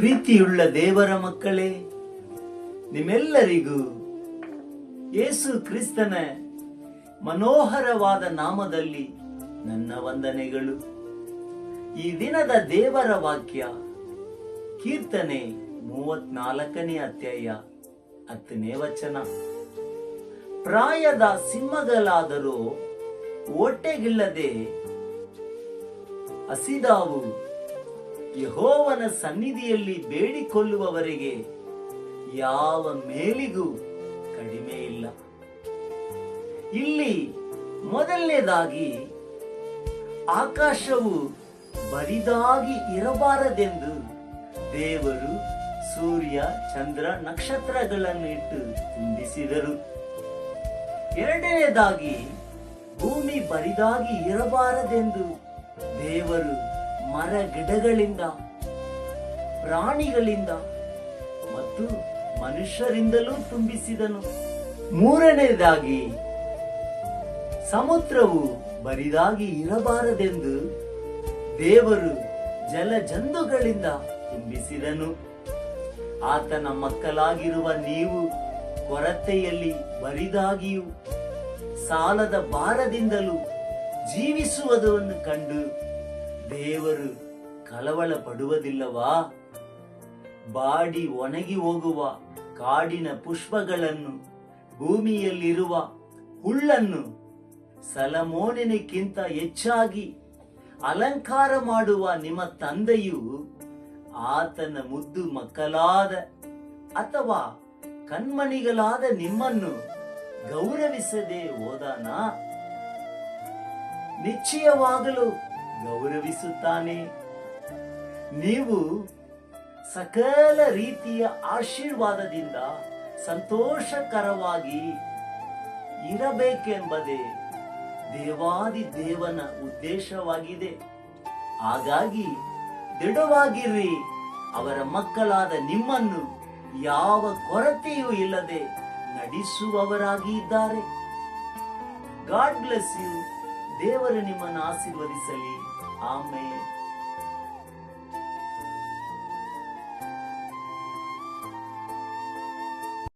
ಪ್ರೀತಿಯುಳ್ಳ ದೇವರ ಮಕ್ಕಳೇ, ನಿಮ್ಮೆಲ್ಲರಿಗೂ ಯೇಸು ಕ್ರಿಸ್ತನ ಮನೋಹರವಾದ ನಾಮದಲ್ಲಿ ನನ್ನ ವಂದನೆಗಳು. ಈ ದಿನದ ದೇವರ ವಾಕ್ಯ, ಕೀರ್ತನೆ ಮೂವತ್ನಾಲ್ಕನೇ ಅಧ್ಯಾಯ ಹತ್ತನೇ ವಚನ. ಪ್ರಾಯದ ಸಿಂಹಗಳಾದರೂ ಹೊಟ್ಟೆಗಿಲ್ಲದೆ ಹಸಿದಾವು ಯಹೋವನ ಸನ್ನಿಧಿಯಲ್ಲಿ ಬೇಡಿಕೊಳ್ಳುವವರೆಗೆ ಯಾವ ಮೇಲಿಗೂ ಕಡಿಮೆ ಇಲ್ಲ. ಇಲ್ಲಿ ಮೊದಲನೇದಾಗಿ ಆಕಾಶವು ಬರಿದಾಗಿ ಇರಬಾರದೆಂದು ದೇವರು ಸೂರ್ಯ, ಚಂದ್ರ, ನಕ್ಷತ್ರಗಳನ್ನು ಇಟ್ಟು ತುಂಬಿಸಿದರು. ಎರಡನೇದಾಗಿ ಭೂಮಿ ಬರಿದಾಗಿ ಇರಬಾರದೆಂದು ದೇವರು ಮರ ಗಿಡಗಳಿಂದ ಪ್ರಾಣಿಗಳಿಂದ ಮತ್ತು ಮನುಷ್ಯರಿಂದಲೂ ತುಂಬಿಸಿದನು. ಮೂರನೇದಾಗಿ ಸಮುದ್ರವು ಬರಿದಾಗಿ ಇರಬಾರದೆಂದು ದೇವರು ಜಲಜಂತುಗಳಿಂದ ತುಂಬಿಸಿದನು. ಆತನ ಮಕ್ಕಳಾಗಿರುವ ನೀವು ಕೊರತೆಯಲ್ಲಿ ಬರಿದಾಗಿಯೂ, ಸಾಲದ ಭಾರದಿಂದಲೂ ಜೀವಿಸುವುದನ್ನು ಕಂಡು ದೇವರು ಕಳವಳ ಪಡುವುದಿಲ್ಲವಾ ಬಾಡಿ ಒಣಗಿ ಹೋಗುವ ಕಾಡಿನ ಪುಷ್ಪಗಳನ್ನು, ಭೂಮಿಯಲ್ಲಿರುವ ಹುಲ್ಲನ್ನು ಸಲಮೋನಿನಕ್ಕಿಂತ ಹೆಚ್ಚಾಗಿ ಅಲಂಕಾರ ಮಾಡುವ ನಿಮ್ಮ ತಂದೆಯು ಆತನ ಮುದ್ದು ಮಕ್ಕಳಾದ ಅಥವಾ ಕಣ್ಮಣಿಗಳಾದ ನಿಮ್ಮನ್ನು ಗೌರವಿಸದೆ ಹೋದಾನ? ನಿಶ್ಚಯವಾಗಲು ಗೌರವಿಸುತ್ತಾನೆ. ನೀವು ಸಕಲ ರೀತಿಯ ಆಶೀರ್ವಾದದಿಂದ ಸಂತೋಷಕರವಾಗಿ ಇರಬೇಕೆಂಬುದೇ ದೇವಾದಿ ದೇವನ ಉದ್ದೇಶವಾಗಿದೆ. ಹಾಗಾಗಿ ದೃಢವಾಗಿರ್ರಿ, ಅವರ ಮಕ್ಕಳಾದ ನಿಮ್ಮನ್ನು ಯಾವ ಕೊರತೆಯೂ ಇಲ್ಲದೆ ನಡೆಸುವವರಾಗಿ ಇದ್ದಾರೆ ಗಾಡ್ ಬ್ಲೆಸ್ ಯು, ದೇವರು ನಿಮ್ಮನ್ನು ಆಶೀರ್ವದಿಸಲಿ. Amen.